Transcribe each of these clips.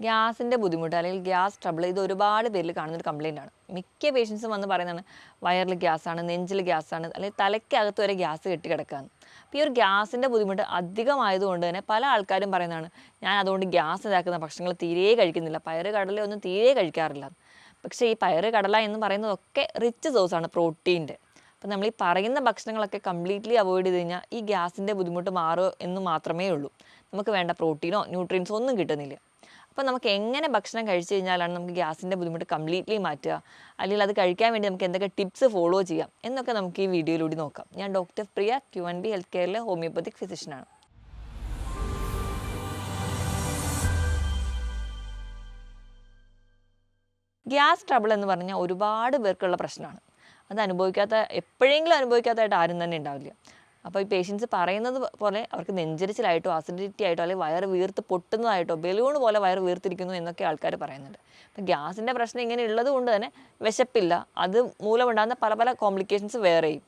ഗ്യാസിന്റെ ബുദ്ധിമുട്ട് അല്ലെങ്കിൽ ഗ്യാസ് ട്രബിൾ ഇത് ഒരുപാട് പേരിൽ കാണുന്ന ഒരു കംപ്ലൈന്റ് ആണ്. മിക്ക പേഷ്യൻസും വന്ന് പറയുന്നതാണ് വയറിൽ ഗ്യാസാണ് നെഞ്ചിൽ ഗ്യാസാണ് അല്ലെങ്കിൽ തലയ്ക്കകത്ത് വരെ ഗ്യാസ് കെട്ടി കിടക്കുകയാണ്. അപ്പോൾ ഈ ഒരു ഗ്യാസിന്റെ ബുദ്ധിമുട്ട് അധികമായതുകൊണ്ട് തന്നെ പല ആൾക്കാരും പറയുന്നതാണ് ഞാൻ അതുകൊണ്ട് ഗ്യാസ് ഇതാക്കുന്ന ഭക്ഷണങ്ങൾ തീരെ കഴിക്കുന്നില്ല പയറ് കടല ഒന്നും തീരെ കഴിക്കാറില്ല. പക്ഷേ ഈ പയറ് കടല എന്ന് പറയുന്നതൊക്കെ റിച്ച് സോഴ്സാണ് പ്രോട്ടീന്റെ അപ്പോൾ നമ്മൾ ഈ പറയുന്ന ഭക്ഷണങ്ങളൊക്കെ കംപ്ലീറ്റ്ലി അവോയ്ഡ് ചെയ്ത് കഴിഞ്ഞാൽ ഈ ഗ്യാസിന്റെ ബുദ്ധിമുട്ട് മാറുമോ എന്ന് മാത്രമേ ഉള്ളൂ. നമുക്ക് വേണ്ട പ്രോട്ടീനോ ന്യൂട്രിയൻസോ ഒന്നും കിട്ടുന്നില്ല. അപ്പോൾ നമുക്ക് എങ്ങനെ ഭക്ഷണം കഴിച്ചു കഴിഞ്ഞാലാണ് നമുക്ക് ഗ്യാസിന്റെ ബുദ്ധിമുട്ട് കംപ്ലീറ്റ്ലി മാറ്റുക? അല്ലെങ്കിൽ അത് കഴിക്കാൻ വേണ്ടി നമുക്ക് എന്തൊക്കെ ടിപ്സ് ഫോളോ ചെയ്യാം? എന്നൊക്കെ നമുക്ക് ഈ വീഡിയോയിലൂടെ നോക്കാം. ഞാൻ doctor Priya Q N B health കെയറിലെ homeopathic ഫിസിഷ്യനാണ് ഗ്യാസ് ട്രബിൾ എന്ന് പറഞ്ഞാൽ ഒരുപാട് പേർക്കുള്ള പ്രശ്നമാണ്. അത് അനുഭവിക്കാത്ത എപ്പോഴെങ്കിലും അനുഭവിക്കാത്തതായിട്ട് ആരും തന്നെ ഉണ്ടാവില്ല. അപ്പോൾ ഈ പേഷ്യൻസ് പറയുന്നത് പോലെ അവർക്ക് നെഞ്ചരിച്ചിലായിട്ടോ അസിഡിറ്റി ആയിട്ടോ അല്ലെങ്കിൽ വയറ് വീർത്ത് പൊട്ടുന്നതായിട്ടോ ബലൂൺ പോലെ വയറ് വീർത്തിരിക്കുന്നു എന്നൊക്കെ ആൾക്കാർ പറയുന്നുണ്ട്. അപ്പം ഗ്യാസിന്റെ പ്രശ്നം ഇങ്ങനെ ഉള്ളത് കൊണ്ട് തന്നെ വിശപ്പില്ല. അത് മൂലമുണ്ടാകുന്ന പല പല കോംപ്ലിക്കേഷൻസ് വേറെയും.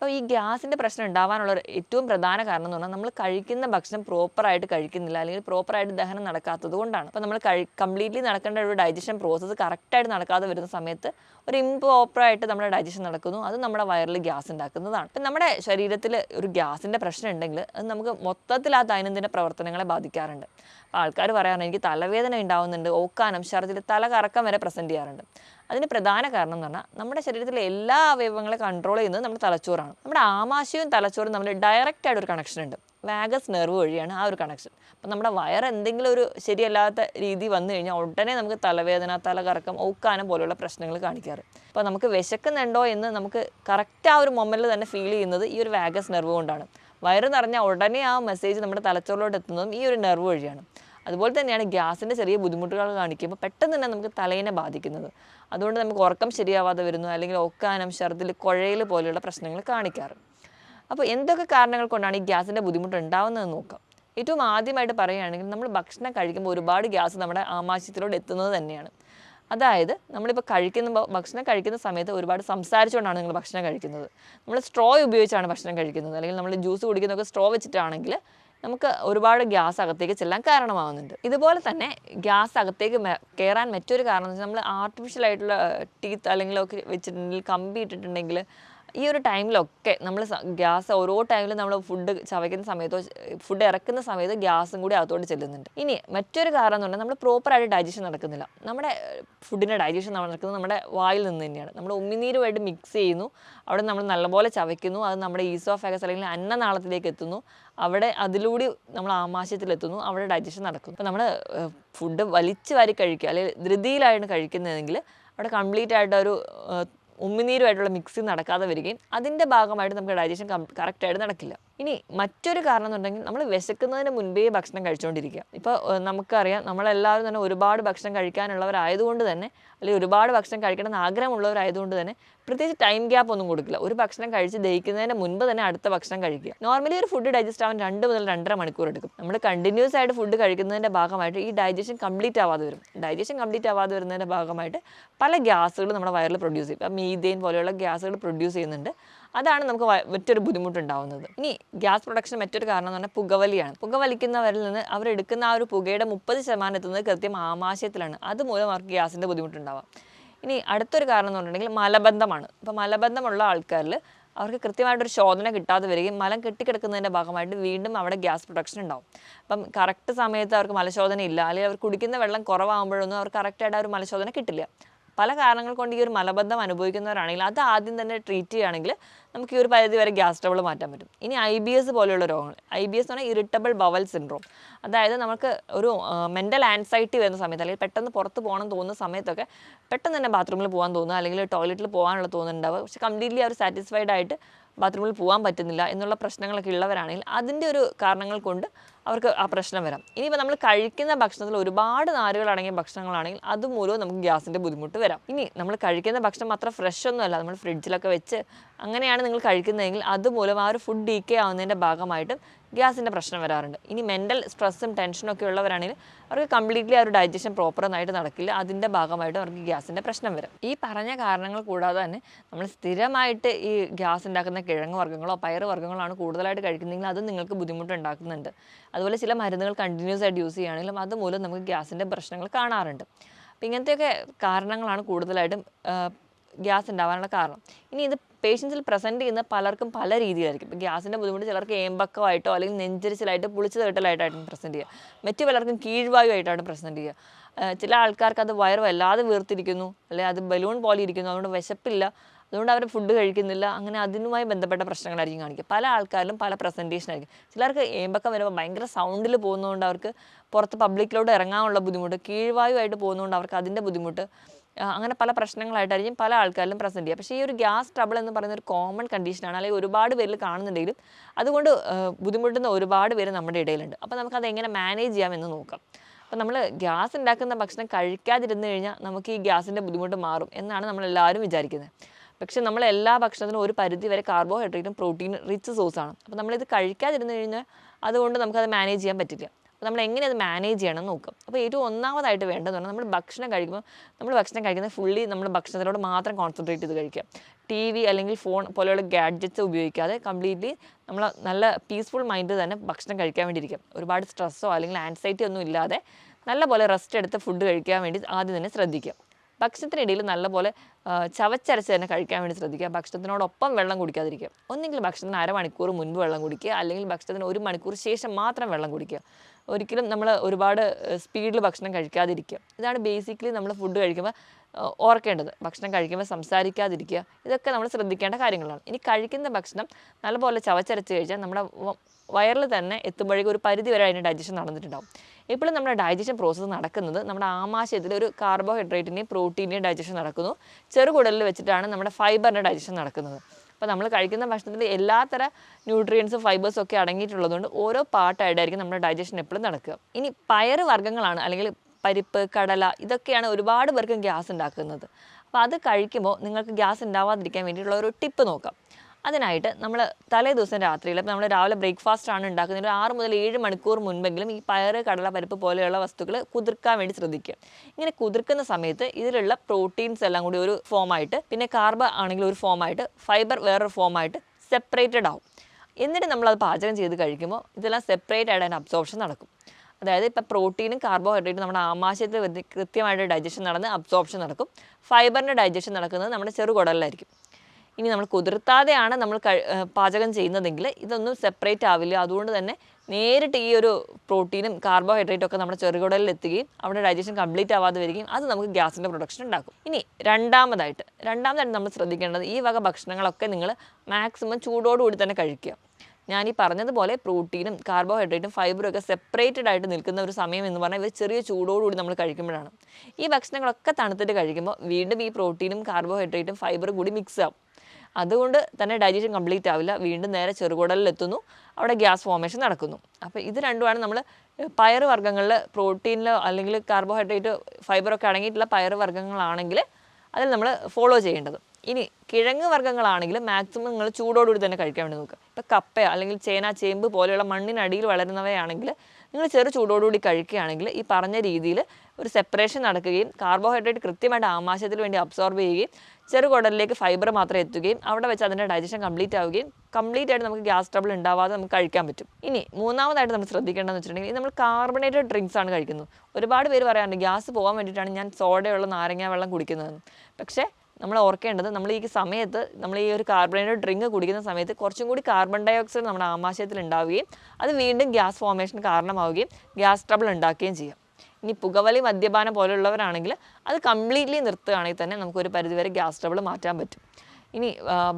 അപ്പോൾ ഈ ഗ്യാസിന്റെ പ്രശ്നം ഉണ്ടാവാനുള്ള ഏറ്റവും പ്രധാന കാരണം എന്ന് പറഞ്ഞാൽ നമ്മൾ കഴിക്കുന്ന ഭക്ഷണം പ്രോപ്പറായിട്ട് കഴിക്കുന്നില്ല അല്ലെങ്കിൽ പ്രോപ്പറായിട്ട് ദഹനം നടക്കാത്തത് കൊണ്ടാണ്. അപ്പോൾ നമ്മൾ കഴി കംപ്ലീറ്റ്ലി നടക്കേണ്ട ഒരു ഡൈജഷൻ പ്രോസസ്സ് കറക്റ്റായിട്ട് നടക്കാതെ വരുന്ന സമയത്ത് ഒരു ഇംപ്രോപ്പറായിട്ട് നമ്മുടെ ഡൈജഷൻ നടക്കുന്നു. അത് നമ്മുടെ വയറിൽ ഗ്യാസ് ഉണ്ടാക്കുന്നതാണ്. അപ്പം നമ്മുടെ ശരീരത്തിൽ ഒരു ഗ്യാസിന്റെ പ്രശ്നം ഉണ്ടെങ്കിൽ അത് നമുക്ക് മൊത്തത്തിൽ ആ ദൈനംദിന പ്രവർത്തനങ്ങളെ ബാധിക്കാറുണ്ട്. അപ്പോൾ ആൾക്കാർ പറയാറുണ്ട് എനിക്ക് തലവേദന ഉണ്ടാവുന്നുണ്ട് ഓക്കാനം ഛർദിൽ തല കറക്കം വരെ പ്രസന്റ് ചെയ്യാറുണ്ട്. അതിന് പ്രധാന കാരണം എന്ന് പറഞ്ഞാൽ നമ്മുടെ ശരീരത്തിലെ എല്ലാ അവയവങ്ങളെ കൺട്രോൾ ചെയ്യുന്നത് നമ്മുടെ തലച്ചോറാണ്. നമ്മുടെ ആമാശയവും തലച്ചോറും തമ്മിൽ ഡയറക്റ്റ് ആയിട്ട് ഒരു കണക്ഷൻ ഉണ്ട്. വാഗസ് നെർവ് വഴിയാണ് ആ ഒരു കണക്ഷൻ അപ്പം നമ്മുടെ വയർ എന്തെങ്കിലും ഒരു ശരിയല്ലാത്ത രീതി വന്നു കഴിഞ്ഞാൽ ഉടനെ നമുക്ക് തലവേദന തലകറക്കം ഔക്കാനം പോലെയുള്ള പ്രശ്നങ്ങൾ കാണിക്കാറ്. അപ്പോൾ നമുക്ക് വിശക്കുന്നുണ്ടോ എന്ന് നമുക്ക് കറക്റ്റ് ആ ഒരു മൊമെന്റിൽ തന്നെ ഫീൽ ചെയ്യുന്നത് ഈ ഒരു വാഗസ് നെർവ് കൊണ്ടാണ്. വയറ് നിറഞ്ഞാൽ ഉടനെ ആ മെസ്സേജ് നമ്മുടെ തലച്ചോറിലോട്ട് എത്തുന്നതും ഈ ഒരു നെർവ് വഴിയാണ്. അതുപോലെ തന്നെയാണ് ഗ്യാസിന്റെ ചെറിയ ബുദ്ധിമുട്ടുകൾ കാണിക്കുമ്പോൾ പെട്ടെന്ന് തന്നെ നമുക്ക് തലേനെ ബാധിക്കുന്നത്. അതുകൊണ്ട് നമുക്ക് ഉറക്കം ശരിയാവാതെ വരുന്നു അല്ലെങ്കിൽ ഒക്കാനം ഛർദിൽ കുഴയിൽ പോലെയുള്ള പ്രശ്നങ്ങൾ കാണിക്കാറ്. അപ്പോൾ എന്തൊക്കെ കാരണങ്ങൾ കൊണ്ടാണ് ഈ ഗ്യാസിന്റെ ബുദ്ധിമുട്ട് ഉണ്ടാവുന്നതെന്ന് നോക്കാം. ഏറ്റവും ആദ്യമായിട്ട് പറയുകയാണെങ്കിൽ നമ്മൾ ഭക്ഷണം കഴിക്കുമ്പോൾ ഒരുപാട് ഗ്യാസ് നമ്മുടെ ആമാശയത്തിലൂടെ എത്തുന്നത് തന്നെയാണ്. അതായത് നമ്മളിപ്പോൾ കഴിക്കുന്ന ഭക്ഷണം കഴിക്കുന്ന സമയത്ത് ഒരുപാട് സംസാരിച്ചുകൊണ്ടാണ് നിങ്ങൾ ഭക്ഷണം കഴിക്കുന്നത്. നമ്മൾ സ്ട്രോ ഉപയോഗിച്ചാണ് ഭക്ഷണം കഴിക്കുന്നത്. അല്ലെങ്കിൽ നമ്മൾ ജ്യൂസ് കുടിക്കുന്നതൊക്കെ സ്ട്രോ വെച്ചിട്ടാണെങ്കിൽ നമുക്ക് ഒരുപാട് ഗ്യാസ് അകത്തേക്ക് ചെല്ലാൻ കാരണമാകുന്നുണ്ട് ഇതുപോലെ തന്നെ ഗ്യാസ് അകത്തേക്ക് കയറാൻ മറ്റൊരു കാരണം നമ്മൾ ആർട്ടിഫിഷ്യൽ ആയിട്ടുള്ള ടീത്ത് അല്ലെങ്കിൽ ഒക്കെ വെച്ചിട്ടുണ്ടെങ്കിൽ കമ്പി ഇട്ടിട്ടുണ്ടെങ്കിൽ ഈ ഒരു ടൈമിലൊക്കെ നമ്മൾ ഗ്യാസ് ഓരോ ടൈമിലും നമ്മൾ ഫുഡ് ചവയ്ക്കുന്ന സമയത്തോ ഫുഡ് ഇറക്കുന്ന സമയത്ത് ഗ്യാസും കൂടി അകത്തോട്ട് ചെല്ലുന്നുണ്ട്. ഇനി മറ്റൊരു കാരണം എന്ന് പറഞ്ഞാൽ നമ്മൾ പ്രോപ്പറായിട്ട് ഡൈജഷൻ നടക്കുന്നില്ല. നമ്മുടെ ഫുഡിന്റെ ഡൈജഷൻ നടക്കുന്നത് നമ്മുടെ വായിൽ നിന്ന് തന്നെയാണ്. നമ്മൾ ഉമ്മിനീരുമായിട്ട് മിക്സ് ചെയ്യുന്നു. അവിടെ നമ്മൾ നല്ലപോലെ ചവയ്ക്കുന്നു. അത് നമ്മുടെ ഈസ് ഓഫ് ഈസോഫാഗസ് അല്ലെങ്കിൽ അന്നനാളത്തിലേക്ക് എത്തുന്നു. അവിടെ അതിലൂടെ നമ്മൾ ആമാശയത്തിലെത്തുന്നു. അവിടെ ഡൈജഷൻ നടക്കുന്നു. അപ്പോൾ നമ്മൾ ഫുഡ് വലിച്ചു വാരി കഴിക്കുക. അല്ലെങ്കിൽ ധൃതിയിലായിട്ട് കഴിക്കുന്നതെങ്കിൽ അവിടെ കംപ്ലീറ്റ് ആയിട്ട് ഒരു ഏഹ്, ഉമിനീരുമായിട്ടുള്ള മിക്സിങ് നടക്കാതെ വരികയും അതിന്റെ ഭാഗമായിട്ട് നമുക്ക് ഡൈജഷൻ കറക്റ്റായിട്ട് നടക്കില്ല. ഇനി മറ്റൊരു കാരണം എന്നുണ്ടെങ്കിൽ നമ്മൾ വിശക്കുന്നതിന് മുൻപേ ഭക്ഷണം കഴിച്ചുകൊണ്ടിരിക്കുക. ഇപ്പോൾ നമുക്കറിയാം നമ്മളെല്ലാവരും തന്നെ ഒരുപാട് ഭക്ഷണം കഴിക്കാനുള്ളവരായതുകൊണ്ട് തന്നെ അല്ലെങ്കിൽ ഒരുപാട് ഭക്ഷണം കഴിക്കണമെന്ന് ആഗ്രഹമുള്ളവരായതുകൊണ്ട് തന്നെ പ്രത്യേകിച്ച് ടൈം ഗ്യാപ്പ് ഒന്നും കൊടുക്കില്ല. ഒരു ഭക്ഷണം കഴിച്ച് ദഹിക്കുന്നതിന് മുൻപ് തന്നെ അടുത്ത ഭക്ഷണം കഴിക്കുക. നോർമലി ഒരു ഫുഡ് ഡൈജസ്റ്റ് ആവാൻ രണ്ട് മുതൽ രണ്ടര മണിക്കൂർ എടുക്കും. നമ്മൾ കണ്ടിന്യൂസ് ആയിട്ട് ഫുഡ് കഴിക്കുന്നതിന്റെ ഭാഗമായിട്ട് ഈ ഡൈജഷൻ കംപ്ലീറ്റ് ആവാതെ വരും. ഡൈജഷൻ കംപ്ലീറ്റ് ആവാതെ വരുന്നതിന്റെ ഭാഗമായിട്ട് പല ഗ്യാസുകൾ നമ്മുടെ വയറിൽ പ്രൊഡ്യൂസ് ചെയ്യും. ഇപ്പം മീതെയിൻ പോലെയുള്ള ഗ്യാസുകൾ പ്രൊഡ്യൂസ് ചെയ്യുന്നുണ്ട്. അതാണ് നമുക്ക് മറ്റൊരു ബുദ്ധിമുട്ടുണ്ടാവുന്നത്. ഇനി ഗ്യാസ് പ്രൊഡക്ഷൻ മറ്റൊരു കാരണം എന്ന് പറഞ്ഞാൽ പുകവലിയാണ്. പുകവലിക്കുന്നവരിൽ നിന്ന് അവർ എടുക്കുന്ന ആ ഒരു പുകയുടെ മുപ്പത് ശതമാനം എത്തുന്നത് കൃത്യം ആമാശയത്തിലാണ്. അതുമൂലം അവർക്ക് ഗ്യാസിന്റെ ബുദ്ധിമുട്ടുണ്ടാവാം. ഇനി അടുത്തൊരു കാരണം എന്ന് പറഞ്ഞിട്ടുണ്ടെങ്കിൽ മലബന്ധമാണ്. അപ്പോൾ മലബന്ധമുള്ള ആൾക്കാരിൽ അവർക്ക് കൃത്യമായിട്ടൊരു ശോധന കിട്ടാതെ വരികയും മലം കെട്ടിക്കിടക്കുന്നതിന്റെ ഭാഗമായിട്ട് വീണ്ടും അവിടെ ഗ്യാസ് പ്രൊഡക്ഷൻ ഉണ്ടാവും. അപ്പം കറക്റ്റ് സമയത്ത് അവർക്ക് മലശോധന ഇല്ല. അല്ലെങ്കിൽ അവർ കുടിക്കുന്ന വെള്ളം കുറവാകുമ്പോഴൊന്നും അവർ കറക്റ്റായിട്ട് ആ ഒരു മലശോധന കിട്ടില്ല. പല കാരണങ്ങൾ കൊണ്ട് ഈ ഒരു മലബന്ധം അനുഭവിക്കുന്നവരാണെങ്കിൽ അത് ആദ്യം തന്നെ ട്രീറ്റ് ചെയ്യുകയാണെങ്കിൽ നമുക്ക് ഈ ഒരു പരിധി വരെ ഗ്യാസ് ട്രബിൾ മാറ്റാൻ പറ്റും. ഇനി ഐ ബി എസ് പോലെയുള്ള രോഗങ്ങൾ. ഐ ബി എസ് എന്ന് പറഞ്ഞാൽ ഇറിറ്റബിൾ ബവൽ സിൻഡ്രോം അതായത് നമുക്ക് ഒരു മെന്റൽ ആൻസൈറ്റി വരുന്ന സമയത്ത് അല്ലെങ്കിൽ പെട്ടെന്ന് പുറത്ത് പോകണം തോന്നുന്ന സമയത്തൊക്കെ പെട്ടെന്ന് തന്നെ ബാത്റൂമിൽ പോകാൻ തോന്നുക അല്ലെങ്കിൽ ടോയ്ലറ്റിൽ പോകാനുള്ള തോന്നുന്നുണ്ടാവുക പക്ഷെ കംപ്ലീറ്റ്ലി അവർ സാറ്റിസ്ഫൈഡ് ആയിട്ട് ബാത്റൂമിൽ പോകാൻ പറ്റുന്നില്ല എന്നുള്ള പ്രശ്നങ്ങളൊക്കെ ഉള്ളവരാണെങ്കിൽ അതിന്റെ ഒരു കാരണങ്ങൾ കൊണ്ട് അവർക്ക് ആ പ്രശ്നം വരാം. ഇനിയിപ്പോൾ നമ്മൾ കഴിക്കുന്ന ഭക്ഷണത്തിൽ ഒരുപാട് നാരുകൾ അടങ്ങിയ ഭക്ഷണങ്ങളാണെങ്കിൽ അതുമൂലവും നമുക്ക് ഗ്യാസിന്റെ ബുദ്ധിമുട്ട് വരാം. ഇനി നമ്മൾ കഴിക്കുന്ന ഭക്ഷണം അത്ര ഫ്രഷ് ഒന്നുമല്ല നമ്മൾ ഫ്രിഡ്ജിലൊക്കെ വെച്ച് അങ്ങനെയാണ് നിങ്ങൾ കഴിക്കുന്നതെങ്കിൽ അതുമൂലം ആ ഒരു ഫുഡ് ഡീക്കേ ആവുന്നതിന്റെ ഭാഗമായിട്ട് ഗ്യാസിന്റെ പ്രശ്നം വരാറുണ്ട്. ഇനി മെന്റൽ സ്ട്രെസ്സും ടെൻഷനും ഒക്കെ ഉള്ളവരാണെങ്കിൽ അവർക്ക് കംപ്ലീറ്റ്ലി ആ ഒരു ഡൈജഷൻ പ്രോപ്പറായിട്ട് നടക്കില്ല. അതിന്റെ ഭാഗമായിട്ട് അവർക്ക് ഗ്യാസിന്റെ പ്രശ്നം വരും. ഈ പറഞ്ഞ കാരണങ്ങൾ കൂടാതെ തന്നെ നമ്മൾ സ്ഥിരമായിട്ട് ഈ ഗ്യാസ് ഉണ്ടാക്കുന്ന കിഴങ്ങ് വർഗങ്ങളോ പയർ വർഗങ്ങളോ ആണ് കൂടുതലായിട്ട് കഴിക്കുന്നതെങ്കിൽ അത് നിങ്ങൾക്ക് ബുദ്ധിമുട്ട് ഉണ്ടാക്കുന്നുണ്ട് അതുപോലെ ചില മരുന്നുകൾ കണ്ടിന്യൂസ് ആയിട്ട് യൂസ് ചെയ്യുകയാണെങ്കിലും അതുമൂലം നമുക്ക് ഗ്യാസിന്റെ പ്രശ്നങ്ങൾ കാണാറുണ്ട്. അപ്പം ഇങ്ങനത്തെയൊക്കെ കാരണങ്ങളാണ് കൂടുതലായിട്ടും ഗ്യാസ് ഉണ്ടാവാനുള്ള കാരണം. ഇനി ഇത് പേഷ്യൻസിൽ പ്രസന്റ് ചെയ്യുന്ന പലർക്കും പല രീതിയിലായിരിക്കും. ഇപ്പോൾ ഗ്യാസിന്റെ ബുദ്ധിമുട്ട് ചിലർക്ക് ഏമ്പക്കമായിട്ടോ അല്ലെങ്കിൽ നെഞ്ചരിച്ചിലായിട്ട് പുളിച്ചു തേട്ടലായിട്ടായിരിക്കും പ്രസന്റ് ചെയ്യുക. മറ്റു പലർക്കും കീഴ്വായുമായിട്ടാണ് പ്രസന്റ് ചെയ്യുക. ചില ആൾക്കാർക്ക് അത് വയറ് വല്ലാതെ വീർത്തിരിക്കുന്നു അല്ലെങ്കിൽ അത് ബലൂൺ പോലെ ഇരിക്കുന്നു അതുകൊണ്ട് വിശപ്പില്ല അതുകൊണ്ട് അവർ ഫുഡ് കഴിക്കുന്നില്ല അങ്ങനെ അതിനുമായി ബന്ധപ്പെട്ട പ്രശ്നങ്ങളായിരിക്കും കാണിക്കുക. പല ആൾക്കാരിലും പല പ്രസന്റേഷൻ ആയിരിക്കും. ചിലർക്ക് ഏമ്പക്കം വരുമ്പോൾ ഭയങ്കര സൗണ്ടിൽ പോകുന്നതുകൊണ്ട് അവർക്ക് പുറത്ത് പബ്ലിക്കിലോട്ട് ഇറങ്ങാനുള്ള ബുദ്ധിമുട്ട് കീഴ്വായുമായിട്ട് പോകുന്നതുകൊണ്ട് അവർക്ക് അതിന്റെ ബുദ്ധിമുട്ട് അങ്ങനെ പല പ്രശ്നങ്ങളായിട്ടായിരിക്കും പല ആൾക്കാരിലും പ്രസന്റ് ചെയ്യുക. പക്ഷേ ഈ ഒരു ഗ്യാസ് ട്രബിൾ എന്ന് പറയുന്ന ഒരു കോമൺ കണ്ടീഷനാണ് അല്ലെങ്കിൽ ഒരുപാട് പേരിൽ കാണുന്നുണ്ടെങ്കിലും അതുകൊണ്ട് ബുദ്ധിമുട്ടുന്ന ഒരുപാട് പേര് നമ്മുടെ ഇടയിലുണ്ട്. അപ്പോൾ നമുക്കത് എങ്ങനെ മാനേജ് ചെയ്യാമെന്ന് നോക്കാം. അപ്പോൾ നമ്മൾ ഗ്യാസ് ഉണ്ടാക്കുന്ന ഭക്ഷണം കഴിക്കാതിരുന്നു കഴിഞ്ഞാൽ നമുക്ക് ഈ ഗ്യാസിന്റെ ബുദ്ധിമുട്ട് മാറും എന്നാണ് നമ്മൾ എല്ലാവരും വിചാരിക്കുന്നത്. പക്ഷേ നമ്മൾ എല്ലാ ഭക്ഷണത്തിനും ഒരു പരിധി വരെ കാർബോഹൈഡ്രേറ്റും പ്രോട്ടീൻ റിച്ച് സോഴ്സാണ് അപ്പോൾ നമ്മളിത് കഴിക്കാതിരുന്നു കഴിഞ്ഞാൽ അതുകൊണ്ട് നമുക്കത് മാനേജ് ചെയ്യാൻ പറ്റില്ല. അപ്പോൾ നമ്മൾ എങ്ങനെ അത് മാനേജ് ചെയ്യണം നോക്കും. അപ്പോൾ ഏറ്റവും ഒന്നാമതായിട്ട് വേണ്ടതെന്ന് പറഞ്ഞാൽ നമ്മൾ ഭക്ഷണം കഴിക്കുമ്പോൾ നമ്മൾ ഭക്ഷണം കഴിക്കുന്നത് ഫുള്ളി നമ്മൾ ഭക്ഷണത്തിലോട് മാത്രം കോൺസെൻട്രേറ്റ് ചെയ്ത് കഴിക്കുക. ടി വി അല്ലെങ്കിൽ ഫോൺ പോലെയുള്ള ഗാഡ്ജറ്റ്സ് ഉപയോഗിക്കാതെ കംപ്ലീറ്റ്ലി നമ്മൾ നല്ല പീസ്ഫുൾ മൈൻഡ് തന്നെ ഭക്ഷണം കഴിക്കാൻ വേണ്ടി ഇരിക്കുക ഒരുപാട് സ്ട്രെസ്സോ അല്ലെങ്കിൽ ആൻസൈറ്റി ഒന്നും ഇല്ലാതെ നല്ലപോലെ റെസ്റ്റ് എടുത്ത് ഫുഡ് കഴിക്കാൻ വേണ്ടി ആദ്യം തന്നെ ശ്രദ്ധിക്കുക. ഭക്ഷണത്തിനിടയിൽ നല്ലപോലെ ചവച്ചരച്ച് തന്നെ കഴിക്കാൻ വേണ്ടി ശ്രദ്ധിക്കുക. ഭക്ഷണത്തിനോടൊപ്പം വെള്ളം കുടിക്കാതിരിക്കുക. ഒന്നെങ്കിൽ ഭക്ഷണത്തിന് അരമണിക്കൂർ മുൻപ് വെള്ളം കുടിക്കുക. അല്ലെങ്കിൽ ഭക്ഷണത്തിന് ഒരു മണിക്കൂർ ശേഷം മാത്രം വെള്ളം കുടിക്കുക. ഒരിക്കലും നമ്മൾ ഒരുപാട് സ്പീഡിൽ ഭക്ഷണം കഴിക്കാതിരിക്കുക. ഇതാണ് ബേസിക്കലി നമ്മൾ ഫുഡ് കഴിക്കുമ്പോൾ ഓർക്കേണ്ടത്. ഭക്ഷണം കഴിക്കുമ്പോൾ സംസാരിക്കാതിരിക്കുക. ഇതൊക്കെ നമ്മൾ ശ്രദ്ധിക്കേണ്ട കാര്യങ്ങളാണ്. ഇനി കഴിക്കുന്ന ഭക്ഷണം നല്ലപോലെ ചവച്ചരച്ച് കഴിച്ചാൽ നമ്മുടെ വയറിൽ തന്നെ എത്തുമ്പോഴേക്കും ഒരു പരിധി വരെ അതിന്റെ ഡൈജഷൻ നടന്നിട്ടുണ്ടാവും. എപ്പോഴും നമ്മുടെ ഡൈജഷൻ പ്രോസസ്സ് നടക്കുന്നത് നമ്മുടെ ആമാശയത്തിൽ ഒരു കാർബോഹൈഡ്രേറ്റിന്റെയും പ്രോട്ടീന്റെയും ഡൈജഷൻ നടക്കുന്നു. ചെറുകുടലിൽ വെച്ചിട്ടാണ് നമ്മുടെ ഫൈബറിന്റെ ഡൈജഷൻ നടക്കുന്നത്. അപ്പോൾ നമ്മൾ കഴിക്കുന്ന ഭക്ഷണത്തിൽ എല്ലാത്തര ന്യൂട്രിയൻസും ഫൈബേഴ്സും ഒക്കെ അടങ്ങിയിട്ടുള്ളതുകൊണ്ട് ഓരോ പാർട്ടായിട്ടായിരിക്കും നമ്മുടെ ഡൈജഷൻ എപ്പോഴും നടക്കുക. ഇനി പയർ വർഗങ്ങളാണ് അല്ലെങ്കിൽ പരിപ്പ് കടല ഇതൊക്കെയാണ് ഒരുപാട് പേർക്കും ഗ്യാസ് ഉണ്ടാക്കുന്നത്. അപ്പോൾ അത് കഴിക്കുമ്പോൾ നിങ്ങൾക്ക് ഗ്യാസ് ഉണ്ടാവാതിരിക്കാൻ വേണ്ടിയിട്ടുള്ള ഒരു ടിപ്പ് നോക്കാം. അതിനായിട്ട് നമ്മൾ തലേ ദിവസം രാത്രിയിൽ ഇപ്പോൾ നമ്മൾ രാവിലെ ബ്രേക്ക്ഫാസ്റ്റ് ആണ് ഉണ്ടാക്കുന്നത്. ഒരു ആറ് മുതൽ ഏഴ് മണിക്കൂർ മുൻപെങ്കിലും ഈ പയർ കടല പരിപ്പ് പോലെയുള്ള വസ്തുക്കൾ കുതിർക്കാൻ വേണ്ടി ശ്രദ്ധിക്കുക ഇങ്ങനെ കുതിർക്കുന്ന സമയത്ത് ഇതിലുള്ള പ്രോട്ടീൻസ് എല്ലാം കൂടി ഒരു ഫോമായിട്ട് പിന്നെ കാർബ ആണെങ്കിൽ ഒരു ഫോമായിട്ട് ഫൈബർ വേറൊരു ഫോമായിട്ട് സെപ്പറേറ്റഡ് ആവും. എന്നിട്ട് നമ്മളത് പാചകം ചെയ്ത് കഴിക്കുമ്പോൾ ഇതെല്ലാം സെപ്പറേറ്റ് ആയിട്ട് അതിന് അബ്സോർപ്ഷൻ നടക്കും. അതായത് ഇപ്പോൾ പ്രോട്ടീനും കാർബോഹൈഡ്രേറ്റും നമ്മുടെ ആമാശയത്തിൽ കൃത്യമായിട്ട് ഡൈജഷൻ നടന്ന് അബ്സോർപ്ഷൻ നടക്കും. ഫൈബറിന്റെ ഡൈജഷൻ നടക്കുന്നത് നമ്മുടെ ചെറുകുടലിലായിരിക്കും. ഇനി നമ്മൾ കുതിർത്താതെയാണ് നമ്മൾ പാചകം ചെയ്യുന്നതെങ്കിൽ ഇതൊന്നും സെപ്പറേറ്റ് ആവില്ല. അതുകൊണ്ട് തന്നെ നേരിട്ട് ഈ ഒരു പ്രോട്ടീനും കാർബോഹൈഡ്രേറ്റും ഒക്കെ നമ്മുടെ ചെറുകുടലിൽ എത്തുകയും അവിടെ ഡൈജഷൻ കംപ്ലീറ്റ് ആവാതെ വരികയും അത് നമുക്ക് ഗ്യാസിന്റെ പ്രൊഡക്ഷൻ ഉണ്ടാക്കും. ഇനി രണ്ടാമതായിട്ട് രണ്ടാമതായിട്ട് നമ്മൾ ശ്രദ്ധിക്കേണ്ടത് ഈ വക ഭക്ഷണങ്ങളൊക്കെ നിങ്ങൾ മാക്സിമം ചൂടോടുകൂടി തന്നെ കഴിക്കുക. ഞാൻ ഈ പറഞ്ഞതുപോലെ പ്രോട്ടീനും കാർബോഹൈഡ്രേറ്റും ഫൈബറും ഒക്കെ സെപ്പറേറ്റഡ് ആയിട്ട് നിൽക്കുന്ന ഒരു സമയം എന്ന് പറഞ്ഞാൽ ഇവർ ചെറിയ ചൂടോടുകൂടി നമ്മൾ കഴിക്കുമ്പോഴാണ്. ഈ ഭക്ഷണങ്ങളൊക്കെ തണുത്തിട്ട് കഴിക്കുമ്പോൾ വീണ്ടും ഈ പ്രോട്ടീനും കാർബോഹൈഡ്രേറ്റും ഫൈബറും കൂടി മിക്സ് ആവും. അതുകൊണ്ട് തന്നെ ഡൈജഷൻ കംപ്ലീറ്റ് ആവില്ല. വീണ്ടും നേരെ ചെറുകുടലിൽ എത്തുന്നു അവിടെ ഗ്യാസ് ഫോർമേഷൻ നടക്കുന്നു. അപ്പോൾ ഇത് രണ്ടുമാണ് നമ്മൾ പയർ വർഗങ്ങളിൽ പ്രോട്ടീനിലോ അല്ലെങ്കിൽ കാർബോഹൈഡ്രേറ്റ് ഫൈബറൊക്കെ അടങ്ങിയിട്ടുള്ള പയർ വർഗങ്ങളാണെങ്കിൽ അതിൽ നമ്മൾ ഫോളോ ചെയ്യേണ്ടത്. ഇനി കിഴങ്ങ് വർഗങ്ങളാണെങ്കിൽ മാക്സിമം നിങ്ങൾ ചൂടോടുകൂടി തന്നെ കഴിക്കാൻ വേണ്ടി നോക്കുക. ഇപ്പോൾ കപ്പ അല്ലെങ്കിൽ ചേന ചേമ്പ് പോലെയുള്ള മണ്ണിനടിയിൽ വളരുന്നവയാണെങ്കിൽ നിങ്ങൾ ചെറു ചൂടോടുകൂടി കഴിക്കുകയാണെങ്കിൽ ഈ പറഞ്ഞ രീതിയിൽ ഒരു സെപ്പറേഷൻ നടക്കുകയും കാർബോഹൈഡ്രേറ്റ് കൃത്യമായിട്ട് ആമാശയത്തിൽ വേണ്ടി അബ്സോർബ് ചെയ്യുകയും ചെറുകുടലിലേക്ക് ഫൈബർ മാത്രം എത്തുകയും അവിടെ വെച്ച് അതിന്റെ ഡൈജഷൻ കംപ്ലീറ്റ് ആവുകയും കംപ്ലീറ്റ് ആയിട്ട് നമുക്ക് ഗ്യാസ് ട്രബിൾ ഉണ്ടാവാതെ നമുക്ക് കഴിക്കാൻ പറ്റും. ഇനി മൂന്നാമതായിട്ട് നമ്മൾ ശ്രദ്ധിക്കേണ്ടതെന്ന് വെച്ചിട്ടുണ്ടെങ്കിൽ നമ്മൾ കാർബണേറ്റഡ് ഡ്രിങ്ക്സ് ആണ് കഴിക്കുന്നത്. ഒരുപാട് പേര് പറയാറുണ്ട് ഗ്യാസ് പോകാൻ വേണ്ടിയിട്ടാണ് ഞാൻ സോഡയുള്ള നാരങ്ങ വെള്ളം കുടിക്കുന്നതെന്ന്. പക്ഷേ നമ്മൾ ഓർക്കേണ്ടത് നമ്മൾ ഈ സമയത്ത് നമ്മൾ ഈ ഒരു കാർബണേറ്റഡ് ഡ്രിങ്ക് കുടിക്കുന്ന സമയത്ത് കുറച്ചും കൂടി കാർബൺ ഡൈ ഓക്സൈഡ് നമ്മുടെ ആമാശയത്തിൽ ഉണ്ടാവുകയും അത് വീണ്ടും ഗ്യാസ് ഫോർമേഷൻ കാരണമാവുകയും ഗ്യാസ് ട്രബിൾ ഉണ്ടാക്കുകയും ചെയ്യും. ഇനി പുകവലി മദ്യപാനം പോലുള്ളവരാണെങ്കിൽ അത് കംപ്ലീറ്റ്ലി നിർത്തുകയാണെങ്കിൽ തന്നെ നമുക്കൊരു പരിധിവരെ ഗ്യാസ് ട്രബിൾ മാറ്റാൻ പറ്റും. ഇനി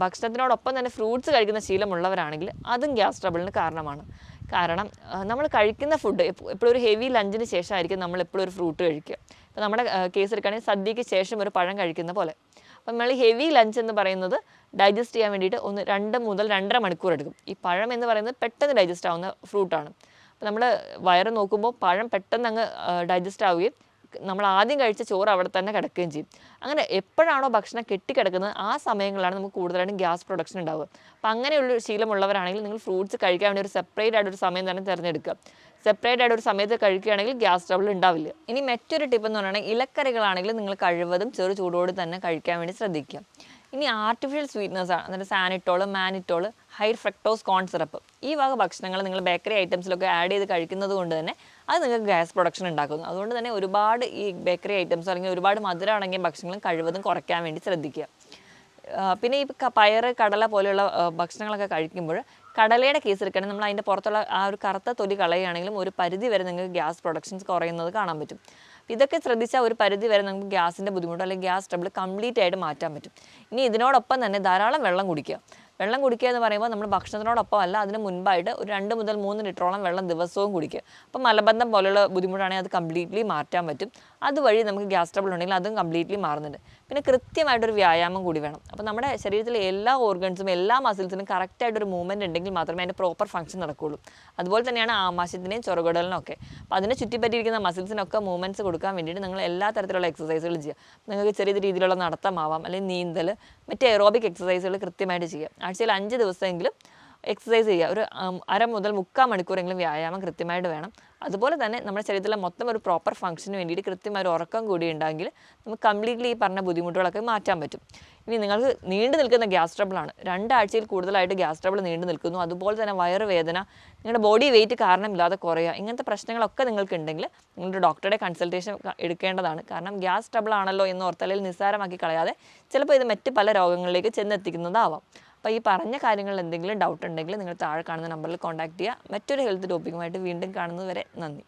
ഭക്ഷണത്തിനോടൊപ്പം തന്നെ ഫ്രൂട്ട്സ് കഴിക്കുന്ന ശീലമുള്ളവരാണെങ്കിൽ അതും ഗ്യാസ് ട്രബിളിന് കാരണമാണ്. കാരണം നമ്മൾ കഴിക്കുന്ന ഫുഡ് എപ്പോഴും ഒരു ഹെവി ലഞ്ചിന് ശേഷമായിരിക്കും നമ്മൾ എപ്പോഴും ഒരു ഫ്രൂട്ട് കഴിക്കുക. ഇപ്പോൾ നമ്മുടെ കേസ് എടുക്കുകയാണെങ്കിൽ സദ്യയ്ക്ക് ശേഷം ഒരു പഴം കഴിക്കുന്ന പോലെ. അപ്പം നമ്മൾ ഹെവി ലഞ്ച് എന്ന് പറയുന്നത് ഡൈജസ്റ്റ് ചെയ്യാൻ വേണ്ടിയിട്ട് ഒന്ന് രണ്ട് മുതൽ രണ്ടര മണിക്കൂർ എടുക്കും. ഈ പഴം എന്ന് പറയുന്നത് പെട്ടെന്ന് ഡൈജസ്റ്റ് ആവുന്ന ഫ്രൂട്ടാണ് അപ്പം നമ്മൾ വയറ് നോക്കുമ്പോൾ പഴം പെട്ടെന്ന് അങ്ങ് ഡൈജസ്റ്റ് ആവുകയും നമ്മൾ ആദ്യം കഴിച്ച ചോറ് അവിടെ തന്നെ കിടക്കുകയും ചെയ്യും. അങ്ങനെ എപ്പോഴാണോ ഭക്ഷണം കെട്ടിക്കിടക്കുന്നത് ആ സമയങ്ങളിലാണ് നമുക്ക് കൂടുതലായിട്ടും ഗ്യാസ് പ്രൊഡക്ഷൻ ഉണ്ടാവുക. അപ്പം അങ്ങനെയുള്ള ശീലമുള്ളവരാണെങ്കിൽ നിങ്ങൾ ഫ്രൂട്ട്സ് കഴിക്കാൻ വേണ്ടി ഒരു സെപ്പറേറ്റ് ആയിട്ട് ഒരു സമയം തന്നെ തിരഞ്ഞെടുക്കുക. സെപ്പറേറ്റ് ആയിട്ട് ഒരു സമയത്ത് കഴിക്കുകയാണെങ്കിൽ ഗ്യാസ് ട്രബിൾ ഉണ്ടാവില്ല. ഇനി മറ്റൊരു ടിപ്പ് എന്ന് പറയുന്നത് ഇലക്കറികളാണെങ്കിൽ നിങ്ങൾ കഴിവതും ചെറു ചൂടോട് തന്നെ കഴിക്കാൻ വേണ്ടി ശ്രദ്ധിക്കുക. ഇനി ആർട്ടിഫിഷ്യൽ സ്വീറ്റ്നസ് ആണ്. അതായത് സാനിറ്റോൾ mannitol high fructose corn syrup ഈ വക ഭക്ഷണങ്ങൾ നിങ്ങൾ ബേക്കറി ഐറ്റംസിലൊക്കെ ആഡ് ചെയ്ത് കഴിക്കുന്നത് കൊണ്ട് തന്നെ അത് നിങ്ങൾക്ക് ഗ്യാസ് പ്രൊഡക്ഷൻ ഉണ്ടാക്കുന്നു. അതുകൊണ്ട് തന്നെ ഒരുപാട് ഈ ബേക്കറി ഐറ്റംസ് അല്ലെങ്കിൽ ഒരുപാട് മധുരം അടങ്ങിയ ഭക്ഷണങ്ങളും കഴിവതും കുറയ്ക്കാൻ വേണ്ടി ശ്രദ്ധിക്കുക. പിന്നെ ഈ പയർ കടല പോലെയുള്ള ഭക്ഷണങ്ങളൊക്കെ കഴിക്കുമ്പോൾ കടലയുടെ കേസ് എടുക്കുകയാണെങ്കിൽ നമ്മൾ അതിന്റെ പുറത്തുള്ള ആ ഒരു കറുത്ത തൊലി കളയുകയാണെങ്കിലും ഒരു പരിധി വരെ നിങ്ങൾക്ക് ഗ്യാസ് പ്രൊഡക്ഷൻസ് കുറയുന്നത് കാണാൻ പറ്റും. ഇതൊക്കെ ശ്രദ്ധിച്ചാൽ ഒരു പരിധി വരെ നമുക്ക് ഗ്യാസിന്റെ ബുദ്ധിമുട്ട് അല്ലെങ്കിൽ ഗ്യാസ് ട്രബിൾ കംപ്ലീറ്റ് ആയിട്ട് മാറ്റാൻ പറ്റും. ഇനി ഇതിനോടൊപ്പം തന്നെ ധാരാളം വെള്ളം കുടിക്കുക. വെള്ളം കുടിക്കുക എന്ന് പറയുമ്പോൾ നമ്മൾ ഭക്ഷണത്തിനോടൊപ്പം അല്ല അതിന് മുൻപായിട്ട് ഒരു രണ്ട് മുതൽ മൂന്ന് ലിറ്ററോളം വെള്ളം ദിവസവും കുടിക്കുക. അപ്പം മലബന്ധം പോലെയുള്ള ബുദ്ധിമുട്ടാണെങ്കിൽ അത് കംപ്ലീറ്റ്ലി മാറ്റാൻ പറ്റും. അതുവഴി നമുക്ക് ഗ്യാസ് ട്രബിൾ ഉണ്ടെങ്കിൽ അതും കംപ്ലീറ്റ്ലി മാറുന്നുണ്ട്. പിന്നെ കൃത്യമായിട്ടൊരു വ്യായാമം കൂടി വേണം. അപ്പോൾ നമ്മുടെ ശരീരത്തിലെ എല്ലാ ഓർഗൻസും എല്ലാ മസിൽസിനും കറക്റ്റായിട്ടൊരു മൂവ്മെന്റ് ഉണ്ടെങ്കിൽ മാത്രമേ അതിന്റെ പ്രോപ്പർ ഫംഗ്ഷൻ നടക്കുകയുള്ളൂ അതുപോലെ തന്നെയാണ് ആമാശയത്തിന്റെയും ചൊറകുടലിനും ഒക്കെ. അപ്പോൾ അതിനെ ചുറ്റിപ്പറ്റിയിരിക്കുന്ന മസിൽസിനൊക്കെ മൂവ്മെന്റ്സ് കൊടുക്കാൻ വേണ്ടിയിട്ട് നിങ്ങൾ എല്ലാ തരത്തിലുള്ള എക്സസൈസുകൾ ചെയ്യുക. നിങ്ങൾക്ക് ചെറിയ രീതിയിലുള്ള നടത്തമാവാം അല്ലെങ്കിൽ നീന്തൽ മറ്റ് എറോബിക് എക്സസൈസുകൾ കൃത്യമായിട്ട് ചെയ്യുക. ആഴ്ചയിൽ അഞ്ച് ദിവസമെങ്കിലും എക്സസൈസ് ചെയ്യുക. ഒരു അര മുതൽ മുക്കാൽ മണിക്കൂറെങ്കിലും വ്യായാമം കൃത്യമായിട്ട് വേണം. അതുപോലെ തന്നെ നമ്മുടെ ശരീരത്തിലെ മൊത്തം ഒരു പ്രോപ്പർ ഫംഗ്ഷന് വേണ്ടിയിട്ട് കൃത്യമായ ഒരു ഉറക്കം കൂടി ഉണ്ടെങ്കിൽ നമുക്ക് കംപ്ലീറ്റ്ലി ഈ പറഞ്ഞ ബുദ്ധിമുട്ടുകളൊക്കെ മാറ്റാൻ പറ്റും. ഇനി നിങ്ങൾക്ക് നീണ്ടു നിൽക്കുന്ന ഗ്യാസ് ട്രബിളാണ് രണ്ടാഴ്ചയിൽ കൂടുതലായിട്ട് ഗ്യാസ് ട്രബിൾ നീണ്ടു നിൽക്കുന്നു. അതുപോലെ തന്നെ വയറുവേദന നിങ്ങളുടെ ബോഡി വെയിറ്റ് കാരണമില്ലാതെ കുറയുക ഇങ്ങനത്തെ പ്രശ്നങ്ങളൊക്കെ നിങ്ങൾക്ക് ഉണ്ടെങ്കിൽ നിങ്ങളുടെ ഡോക്ടറുടെ കൺസൾട്ടേഷൻ എടുക്കേണ്ടതാണ്. കാരണം ഗ്യാസ് ട്രബിൾ ആണല്ലോ എന്ന് ഓർത്തലയിൽ നിസ്സാരമാക്കി കളയാതെ ചിലപ്പോൾ ഇത് മറ്റ് പല രോഗങ്ങളിലേക്ക് ചെന്നെത്തിക്കുന്നതാവാം. അപ്പോൾ ഈ പറഞ്ഞ കാര്യങ്ങളിൽ എന്തെങ്കിലും ഡൗട്ട് ഉണ്ടെങ്കിൽ നിങ്ങൾ താഴെ കാണുന്ന നമ്പറിൽ കോൺടാക്ട് ചെയ്യുക. മറ്റൊരു ഹെൽത്ത് ടോപ്പിക്കുമായിട്ട് വീണ്ടും കാണുന്നതുവരെ നന്ദി.